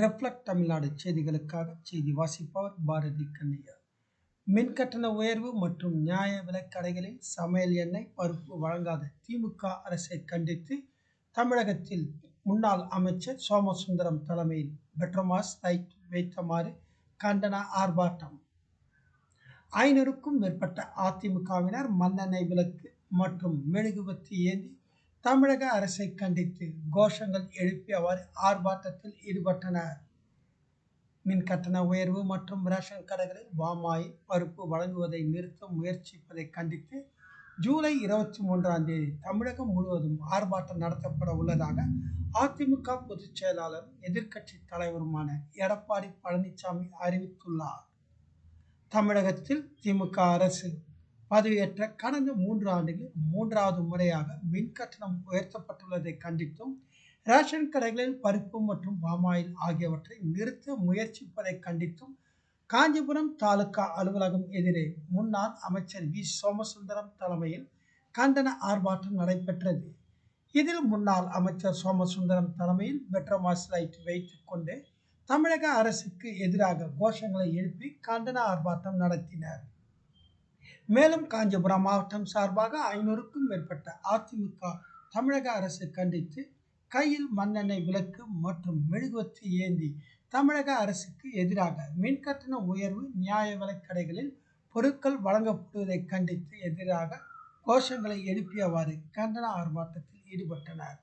Reflect Tamil Nadu செய்திகளுக்காக செய்தி வாசிப்பவர் பாரதி கண்ணையா. மின்கட்டண உயர்வு மற்றும் நியாய விலைக்கடைகளில் சமையல் எண்ணெய் பருப்பு வழங்காத திமுக அரசை கண்டித்து தமிழகத்தில் முன்னாள் அமைச்சர் சோமசுந்தரம் தலைமையில் பெட்ரோமாஸ் லைட் வைத்தமாறு கண்டன ஆர்ப்பாட்டம். ஐநூறுக்கும் மேற்பட்ட அதிமுகவினர் மண்ணெண்ணெய் விளக்கு மற்றும் மெழுகுவத்தி ஏந்தி தமிழக அரசை கண்டித்து கோஷங்கள் எழுப்பியவாறு ஆர்ப்பாட்டத்தில் ஈடுபட்டனர். மின் கட்டண உயர்வு மற்றும் ரேஷன் கடைகளில் வாமாயில் பருப்பு வழங்குவதை நிறுத்த முயற்சிப்பதை கண்டித்து ஜூலை இருபத்தி மூன்றாம் தேதி தமிழகம் முழுவதும் ஆர்ப்பாட்டம் நடத்தப்பட உள்ளதாக அதிமுக பொதுச் செயலாளரும் எதிர்க்கட்சி தலைவருமான எடப்பாடி பழனிசாமி அறிவித்துள்ளார். தமிழகத்தில் திமுக அரசு பதவியேற்ற கடந்த மூன்று ஆண்டுகளில் மூன்றாவது முறையாக மின் கட்டணம் உயர்த்தப்பட்டுள்ளதை கண்டித்தும் ரேஷன் கடைகளில் பருப்பு மற்றும் பாமாயில் ஆகியவற்றை நிறுத்த முயற்சிப்பதை கண்டித்தும் காஞ்சிபுரம் தாலுகா அலுவலகம் எதிரே முன்னாள் அமைச்சர் வி. சோமசுந்தரம் தலைமையில் கண்டன ஆர்ப்பாட்டம் நடைபெற்றது. இதில் முன்னாள் அமைச்சர் சோமசுந்தரம் தலைமையில் பெட்ரோமாஸ் லைட் வைத்துக் கொண்டு தமிழக அரசுக்கு எதிராக கோஷங்களை எழுப்பி கண்டன ஆர்ப்பாட்டம் நடத்தினர். மேலும் காஞ்சிபுரம் மாவட்டம் சார்பாக ஐநூறுக்கும் மேற்பட்ட அதிமுக தமிழக அரசு கண்டித்து கையில் மண்ணெண்ணெய் விளக்கு மற்றும் மெழுகுவத்தி ஏந்தி தமிழக அரசுக்கு எதிராக மின் கட்டண உயர்வு நியாய விலைக் கடைகளில் பொருட்கள் வழங்கப்படுவதை கண்டித்து எதிராக கோஷங்களை எழுப்பியவாறு கண்டன ஆர்ப்பாட்டத்தில் ஈடுபட்டனர்.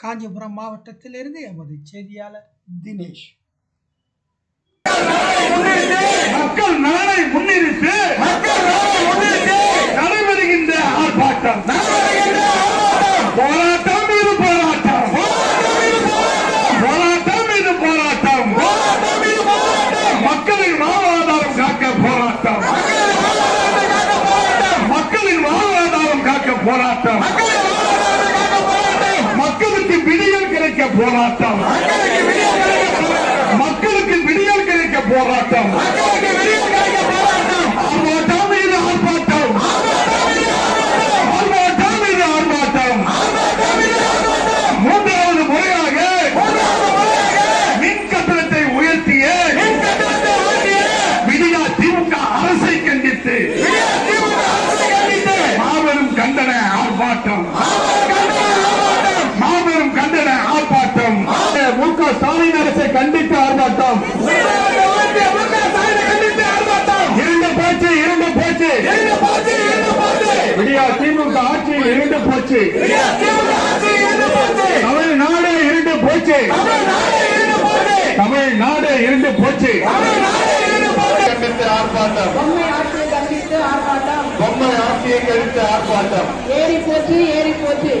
காஞ்சிபுரம் மாவட்டத்திலிருந்து எமது செய்தியாளர் தினேஷ். மக்கள் நலனை முன்னிறுத்து நடைபெறுகின்ற ஆர்ப்பாட்டம் போராட்டம் இது போராட்டம் போராட்டம் இது போராட்டம் மக்களின் வாழ்வாதாரம் காக்க போராட்டம். மக்களின் வாழ்வாதாரம் காக்க போராட்டம். மக்களுக்கு விடியல் கிடைக்க போராட்டம். மக்களுக்கு விடியல் கிடைக்க போராட்டம் ஆர்ப்பாட்டம் இது ஆர்ப்பாட்டம் ஆர்ப்பாட்டம் இது ஆர்ப்பாட்டம் மூன்றாவது முறையாக மின் கட்டணத்தை உயர்த்திய விடியா திமுக அரசை கண்டித்து மாபெரும் கண்டன ஆர்ப்பாட்டம். மாபெரும் கண்டன ஆர்ப்பாட்டம். மு க ஸ்டாலின் அரசை கண்டித்து ஆர்ப்பாட்டம். இரண்டு போச்சு இரண்டு போச்சு. விடியா திமுக ஆட்சி இரண்டு போச்சு. தமிழ்நாடு இரண்டு போச்சு. தமிழ்நாடு இரண்டு போச்சு. கண்டித்து ஆர்ப்பாட்டம். ஆர்ப்பாட்டம் பொம்மை ஆட்சியை கழித்து ஆர்ப்பாட்டம் ஏறி போச்சு ஏறி போச்சு ஏறி பாருங்க மகளிர்